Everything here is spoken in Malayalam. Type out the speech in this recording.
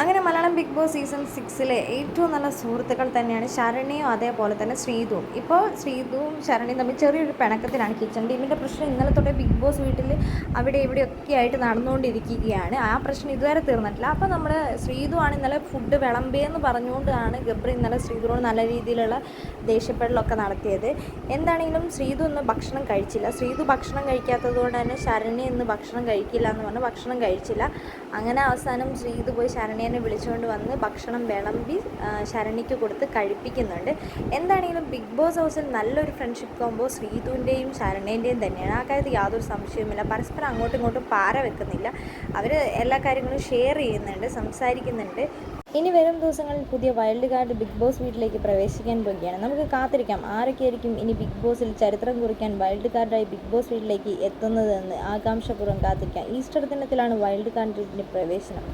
അങ്ങനെ മലയാളം ബിഗ് ബോസ് സീസൺ സിക്സിലെ ഏറ്റവും നല്ല സുഹൃത്തുക്കൾ തന്നെയാണ് ശരണിയും അതേപോലെ തന്നെ ശ്രീതുവും ഇപ്പോൾ ശ്രീതുവും ശരണിയും തമ്മിൽ ചെറിയൊരു പിണക്കത്തിലാണ് കിച്ചൺ ടീമിന്റെ പ്രശ്നം. ഇന്നലെ തൊട്ടേ ബിഗ് ബോസ് വീട്ടിൽ അവിടെ ഇവിടെയൊക്കെ ആയിട്ട് നടന്നുകൊണ്ടിരിക്കുകയാണ്. ആ പ്രശ്നം ഇതുവരെ തീർന്നിട്ടില്ല. അപ്പോൾ നമ്മുടെ ശ്രീതു ആണ് ഇന്നലെ ഫുഡ് വിളമ്പിയെന്ന് പറഞ്ഞുകൊണ്ടാണ് ഗബ്രി ഇന്നലെ ശ്രീതുവിനോട് നല്ല രീതിയിലുള്ള ദേഷ്യപ്പെടലൊക്കെ നടത്തിയത്. എന്താണെങ്കിലും ശ്രീതു ഇന്ന് ഭക്ഷണം കഴിച്ചില്ല. ശ്രീതു ഭക്ഷണം കഴിക്കാത്തത് കൊണ്ട് തന്നെ ശരണി ഇന്ന് ഭക്ഷണം കഴിക്കില്ല എന്ന് പറഞ്ഞ് ഭക്ഷണം കഴിച്ചില്ല. അങ്ങനെ അവസാനം ശ്രീതു പോയി ശരണ്യനെ വിളിച്ചുകൊണ്ട് വന്ന് ഭക്ഷണം വേണം ബി ശരണിക്ക് കൊടുത്ത് കഴിപ്പിക്കുന്നുണ്ട്. എന്താണെങ്കിലും ബിഗ് ബോസ് ഹൗസിൽ നല്ലൊരു ഫ്രണ്ട്ഷിപ്പ് കോമ്പോ ശ്രീതുവിന്റെയും ശരണേന്റെയും തന്നെയാണ്. ആ കാര്യത്തിൽ യാതൊരു സംശയവുമില്ല. പരസ്പരം അങ്ങോട്ടും ഇങ്ങോട്ടും പാര വെക്കുന്നില്ല. അവർ എല്ലാ കാര്യങ്ങളും ഷെയർ ചെയ്യുന്നുണ്ട് സംസാരിക്കുന്നുണ്ട്. ഇനി വരും ദിവസങ്ങളിൽ പുതിയ വൈൽഡ് കാർഡ് ബിഗ് ബോസ് വീട്ടിലേക്ക് പ്രവേശിക്കാൻ പോവുകയാണ്. നമുക്ക് കാത്തിരിക്കാം. ആരൊക്കെയായിരിക്കും ഇനി ബിഗ് ബോസിൽ ചരിത്രം കുറിക്കാൻ വൈൽഡ് കാർഡായി ബിഗ് ബോസ് വീട്ടിലേക്ക് എത്തുന്നതെന്ന് ആകാംക്ഷപൂർവം കാത്തിരിക്കാം. ഈസ്റ്റർ ദിനത്തിലാണ് വൈൽഡ് കാർഡിന്റെ പ്രവേശനം.